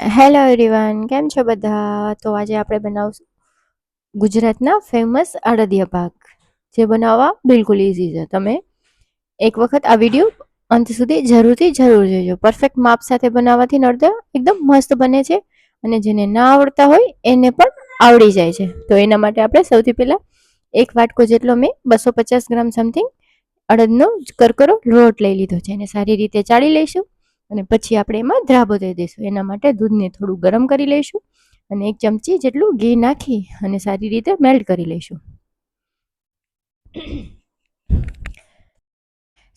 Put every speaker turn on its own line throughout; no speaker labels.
Hello everyone કેમ છો બધા? તો આજે આપણે બનાવશું ગુજરાતના ફેમસ અડદિયા પાક, જે બનાવવા બિલકુલ ઇઝી છે. તમે એક વખત આ વીડિયો અંત સુધી જરૂરથી જરૂર જોજો. પરફેક્ટ માપ સાથે બનાવવાથી અડદા એકદમ મસ્ત બને છે અને જેને ના આવડતા હોય એને પણ આવડી જાય છે. તો એના માટે આપણે સૌથી પહેલાં એક વાટકો જેટલો મેં બસો પચાસ ગ્રામ સમથિંગ અડદનો કરકરો લોટ લઈ લીધો છે. એને સારી રીતે ચાળી લઈશું. અને પછી આપણે એમાં ધ્રાબો દઈ દઈશું. એના માટે દૂધને થોડું ગરમ કરી લઈશું અને એક ચમચી જેટલું ઘી નાખી અને સારી રીતે મેલ્ટ કરી લઈશું.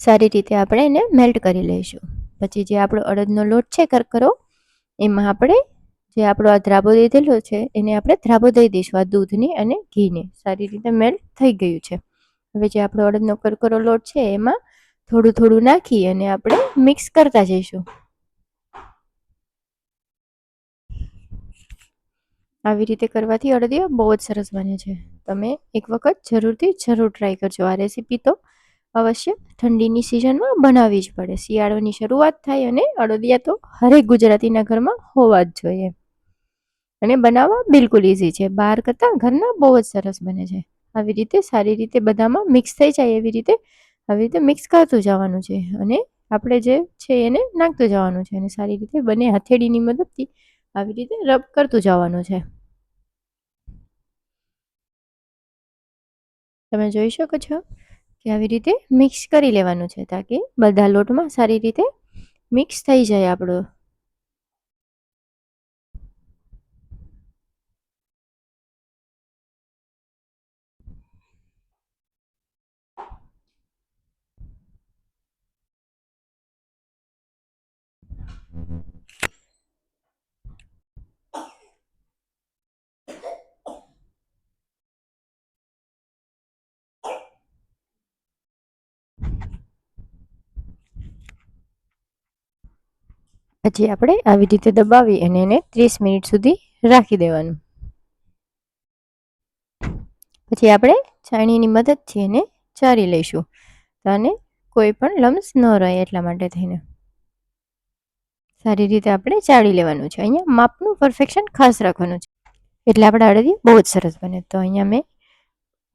સારી રીતે આપણે એને મેલ્ટ કરી લઈશું. પછી જે આપણો અડદનો લોટ છે કરકરો, એમાં આપણે જે આપણો આ ધ્રાબો દીધેલો છે એને આપણે ધ્રાબો દઈ દઈશું આ દૂધની અને ઘીને. સારી રીતે મેલ્ટ થઈ ગયું છે. હવે જે આપણો અડદનો કરકરો લોટ છે એમાં થોડું થોડું નાખી અને આપણે મિક્સ કરતા જઈશું. આવી રીતે કરવાથી અડદિયા બહુ જ સરસ બને છે. તમે એક વખત જરૂરથી જરૂર ટ્રાય કરજો. આ રેસીપી તો અવશ્ય ઠંડીની સિઝનમાં બનાવવી જ પડે. શિયાળોની શરૂઆત થાય અને અડદિયા તો હરેક ગુજરાતીના ઘરમાં હોવા જ જોઈએ. અને બનાવવા બિલકુલ ઇઝી છે. બહાર કરતાં ઘરના બહુ જ સરસ બને છે. આવી રીતે સારી રીતે બધામાં મિક્સ થઈ જાય એવી રીતે આવી રીતે મિક્સ કરતું જવાનું છે અને આપણે જે છે એને નાખતું જવાનું છે અને સારી રીતે બંને હથેળીની મદદથી આવી રીતે રબ કરતું જવાનું છે. તમે જોઈ શકો છો કે આવી રીતે મિક્સ કરી લેવાનું છે તાકી બધા લોટમાં સારી રીતે મિક્સ થઈ જાય આપણો. પછી આપણે આવી રીતે દબાવી અને એને ત્રીસ મિનિટ સુધી રાખી દેવાનું. પછી આપણે ચાણીની મદદથી એને ચારી લઈશું. અને કોઈ પણ લમ્સ ન રહે એટલા માટે થઈને. સારી રીતે આપણે ચાળી લેવાનું છે. અહીંયા માપનું પરફેક્શન ખાસ રાખવાનું છે. એટલે આપણે અડદી બહુ જ સરસ બને. તો અહીંયા મેં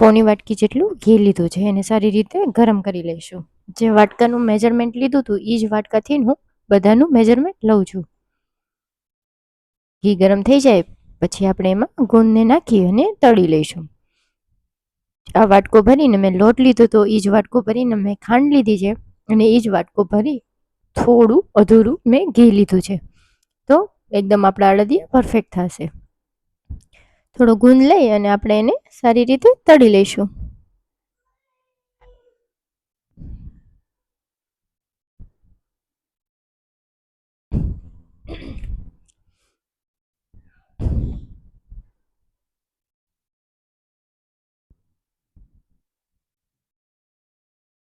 પોની વાટકી જેટલું ઘી લીધું છે. એને સારી રીતે ગરમ કરી લઈશું. જે વાટકાનું મેજરમેન્ટ લીધું હતું એ જ વાટકાથી હું બધાનું મેજરમેન્ટ લઉં છું. ઘી ગરમ થઈ જાય, પછી આપણે એમાં ગુંદને નાખી અને તળી લઈશું. આ વાટકો ભરીને મેં લોટ લીધો તો એ જ વાટકો ભરીને મેં ખાંડ લીધી છે. અને એ જ વાટકો ભરી થોડું અધૂરું મેં ઘી લીધું છે. તો એકદમ આપણા અડદી પરફેક્ટ થશે. થોડો ગુંદ લઈ અને આપણે એને સારી રીતે તળી લઈશું.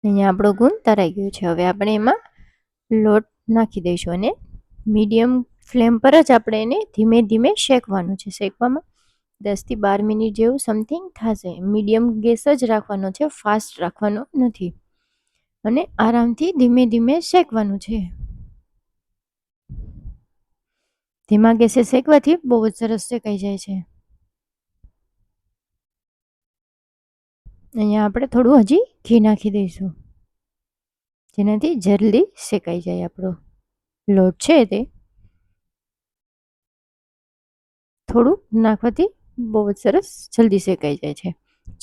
અહીંયા આપણો ગુણ તરાઈ ગયો છે. હવે આપણે એમાં લોટ નાખી દઈશું અને મીડિયમ ફ્લેમ પર જ આપણે એને ધીમે ધીમે શેકવાનું છે શેકવામાં. દસથી બાર મિનિટ જેવું સમથિંગ થશે. મીડિયમ ગેસ જ રાખવાનો છે, ફાસ્ટ રાખવાનો નથી. અને આરામથી ધીમે ધીમે શેકવાનું છે. ધીમા ગેસે શેકવાથી બહુ જ સરસ શેકાઈ જાય છે. અહીંયા આપણે થોડું હજી ઘી નાખી દઈશું. જેનાથી જલ્દી શેકાઈ જાય આપણો લોટ છે તે. થોડું નાખવાથી બહુ જ સરસ જલ્દી શેકાઈ જાય છે.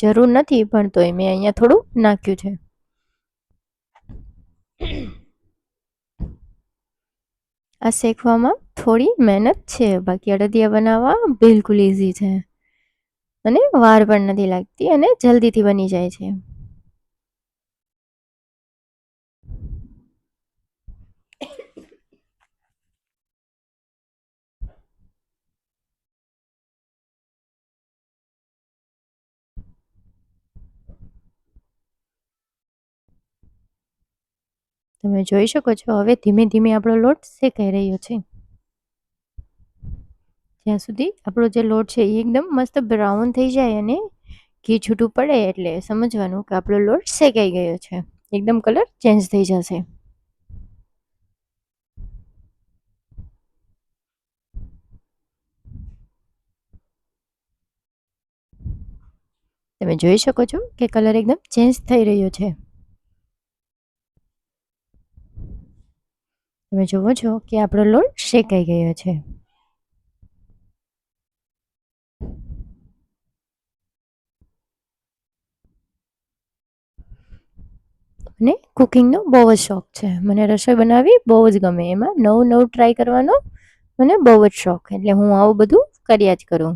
જરૂર નથી પણ તોય મેં અહીંયા થોડું નાખ્યું છે. આ શેકવામાં થોડી મહેનત છે. બાકી અડદિયા બનાવવા બિલકુલ ઇઝી છે. અને વાર પણ નથી લાગતી અને જલ્દીથી બની જાય છે. તમે જોઈ શકો છો, હવે ધીમે ધીમે આપણો લોટ શેકાઈ રહ્યો છે. જ્યાં સુધી આપણો જે લોટ છે એ એકદમ મસ્ત બ્રાઉન થઈ જાય અને ઘી છૂટું પડે એટલે સમજવાનું કે આપણો લોટ શેકાઈ ગયો છે. એકદમ કલર ચેન્જ થઈ જશે. તમે જોઈ શકો છો કે કલર એકદમ ચેન્જ થઈ રહ્યો છે. તમે જુઓ છો કે આપણો લોટ શેકાઈ ગયો છે. અને કુકિંગનો બહુ જ શોખ છે. મને રસોઈ બનાવવી બહુ જ ગમે. એમાં નવું નવું ટ્રાય કરવાનો મને બહુ જ શોખ. એટલે હું આવું બધું કર્યા જ કરું.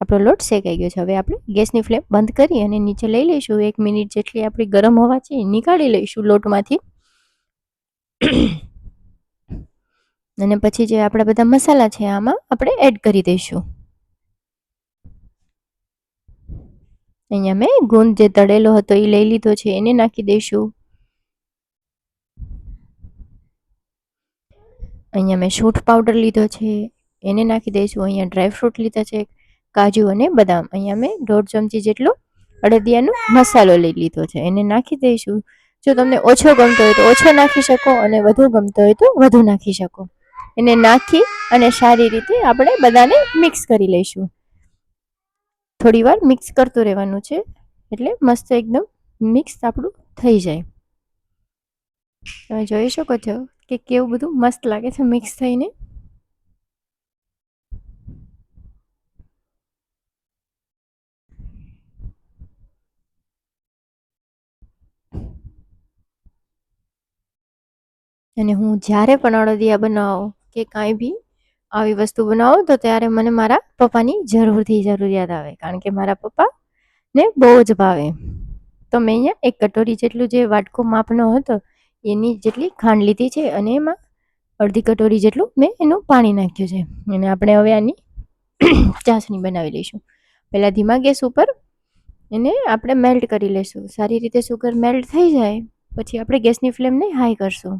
આપણો લોટ શેકાઈ ગયો છે. હવે આપણે ગેસની ફ્લેમ બંધ કરી અને નીચે લઈ લઈશું. એક મિનિટ જેટલી આપણી ગરમ હવા છે એ નીકાળી લઈશું લોટમાંથી. અને પછી જે આપણા બધા મસાલા છે આમાં આપણે એડ કરી દઈશું. અહીંયા મેં ગુંદ જે તળેલો હતો એ લઈ લીધો છે, એને નાખી દઈશું. અહીંયા મેં શૂટ પાવડર લીધો છે, એને નાખી દઈશું. અહીંયા ડ્રાયફ્રૂટ લીધા છે, કાજુ અને બદામ. અહીંયા મેં દોઢ ચમચી જેટલો અડદિયાનો મસાલો લઈ લીધો છે, એને નાખી દઈશું. જો તમને ઓછો ગમતો હોય તો ઓછો નાખી શકો અને વધુ ગમતો હોય તો વધુ નાખી શકો. એને નાખી અને સારી રીતે આપણે બધાને મિક્સ કરી લઈશું. થોડી વાર મિક્સ કરતું રહેવાનું છે, એટલે મસ્ત એકદમ મિક્સ આપણું થઈ જાય. તમે જોઈ શકો છો કે કેવું બધું મસ્ત લાગે છે મિક્સ થઈને. અને હું જ્યારે પણ અડદિયા બનાવો કે કાંઈ બી આવી વસ્તુ બનાવો, તો ત્યારે મને મારા પપ્પાની જરૂરથી જરૂરિયાત આવે. કારણ કે મારા પપ્પા ને બહુ જ ભાવે. તો મેં અહીંયા એક કટોરી જેટલું જે વાટકો માપનો હતો, એની જેટલી ખાંડ લીધી છે અને એમાં અડધી કટોરી જેટલું મેં એનું પાણી નાખ્યું છે. અને આપણે હવે આની ચાસણી બનાવી લઈશું. પહેલાં ધીમા ગેસ ઉપર એને આપણે મેલ્ટ કરી લઈશું. સારી રીતે સુગર મેલ્ટ થઈ જાય, પછી આપણે ગેસની ફ્લેમને હાઈ કરશું.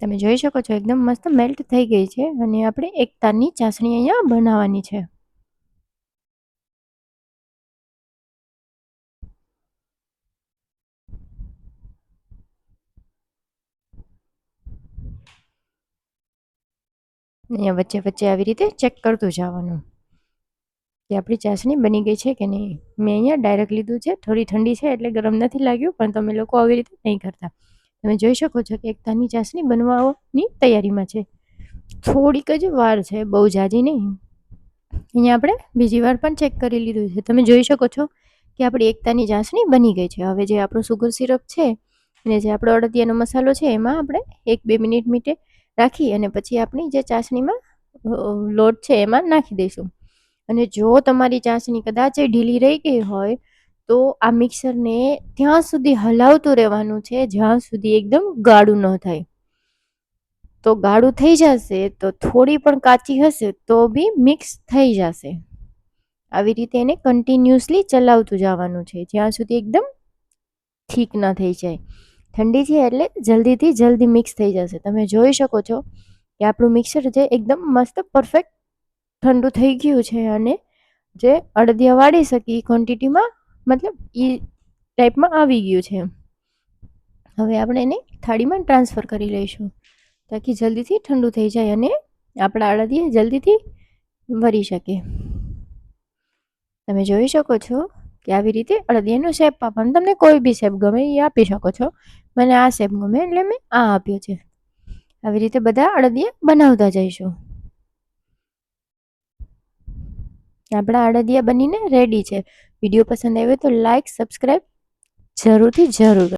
તમે જોઈ શકો છો, એકદમ મસ્ત મેલ્ટ થઈ ગઈ છે અને આપણે એક તારની ચાસણી અહીંયા બનાવવાની છે. અહીંયા વચ્ચે વચ્ચે આવી રીતે ચેક કરતું જવાનું કે આપણી ચાસણી બની ગઈ છે કે નહીં. મેં અહીંયા ડાયરેક્ટ લીધું છે, થોડી ઠંડી છે એટલે ગરમ નથી લાગ્યું, પણ તમે લોકો આવી રીતે નહીં કરતા. તમે જોઈ શકો છો કે એકતાની ચાસણી બનવાની તૈયારીમાં છે. થોડીક જ વાર છે, બહુ જાજી નહીં. અહીંયા આપણે બીજી વાર પણ ચેક કરી લીધું છે. તમે જોઈ શકો છો કે આપણી એકતાની ચાસણી બની ગઈ છે. હવે જે આપણું સુગર સિરપ છે અને જે આપણો અડદિયાનો મસાલો છે, એમાં આપણે એક બે મિનિટ મીટે રાખી અને પછી આપણી જે ચાસણીમાં લોટ છે, એમાં નાખી દઈશું. અને જો તમારી ચાસણી કદાચ ઢીલી રહી ગઈ હોય તો આ મિક્સરને ત્યાં સુધી હલાવતું રહેવાનું છે, જ્યાં સુધી એકદમ ગાળું ન થાય. તો ગાળું થઈ જશે, તો થોડી પણ કાચી હશે, તો બી મિક્સ થઈ જશે. આવી રીતે એને કન્ટિન્યુઅસલી ચલાવતું જવાનું છે, જ્યાં સુધી એકદમ ઠીક ન થઈ જાય. ઠંડી છે એટલે જલ્દીથી જલ્દી મિક્સ થઈ જશે. તમે જોઈ શકો છો કે આપણું મિક્સર છે એકદમ મસ્ત પરફેક્ટ ઠંડુ થઈ ગયું છે અને જે અડદિયા વાળી શકી ક્વોન્ટિટીમાં મતલબ એ ટાઈપમાં આવી ગયું છે. હવે આપણે એને થાળીમાં ટ્રાન્સફર કરી લઈશું. તાકી જલ્દીથી ઠંડુ થઈ જાય અને આપણા અડદિયા જલ્દીથી વરી શકે. તમે જોઈ શકો છો કે આવી રીતે અડદિયાનો શેપ આપવાનો. તમને કોઈ બી શેપ ગમે એ આપી શકો છો. મને આ શેપ ગમે એટલે મેં આ આપ્યો છે. આવી રીતે બધા અડદિયા બનાવતા જઈશું. આપણા અડદિયા બનીને રેડી છે. વીડિયો પસંદ આવ્યો તો લાઈક સબસ્ક્રાઈબ જરૂરથી જરૂર.